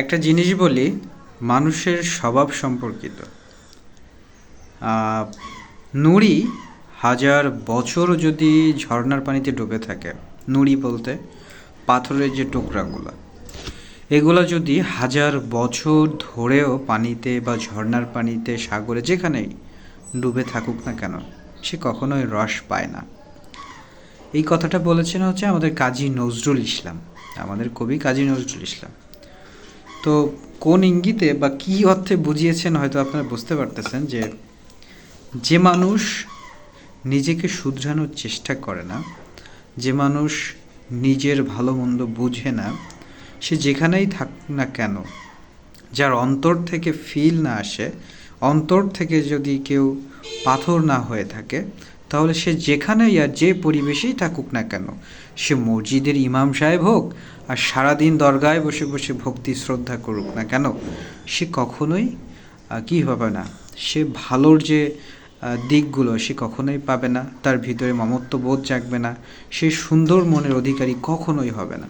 একটা জিনিস বলি, মানুষের স্বভাব সম্পর্কিত। নুড়ি হাজার বছর যদি ঝর্ণার পানিতে ডুবে থাকে, নুড়ি বলতে পাথরের যে টুকরাগুলো, এগুলো যদি হাজার বছর ধরেও পানিতে বা ঝর্ণার পানিতে, সাগরে যেখানেই ডুবে থাকুক না কেন, সে কখনোই রস পায় না। এই কথাটা বলেছেন হচ্ছে আমাদের কাজী নজরুল ইসলাম, আমাদের কবি কাজী নজরুল ইসলাম। তো কোন ইঙ্গিতে বা কী অর্থে বুঝিয়েছেন হয়তো আপনারা বুঝতে পারতেছেন যে যে মানুষ নিজেকে শুধরানোর চেষ্টা করে না, যে মানুষ নিজের ভালো মন্দ বুঝে না, সে যেখানেই থাক না কেন, যার অন্তর থেকে ফিল না আসে, অন্তর থেকে যদি কেউ পাথর না হয়ে থাকে তাহলে সে যেখানেই আর যে পরিবেশেই থাকুক না কেন, সে মসজিদের ইমাম সাহেব হোক আর সারাদিন দরগায় বসে বসে ভক্তি শ্রদ্ধা করুক না কেন, সে কখনোই কি হবে না, সে ভালোর যে দিকগুলো সে কখনোই পাবে না, তার ভিতরে মমত্ববোধ জাগবে না, সে সুন্দর মনের অধিকারী কখনোই হবে না।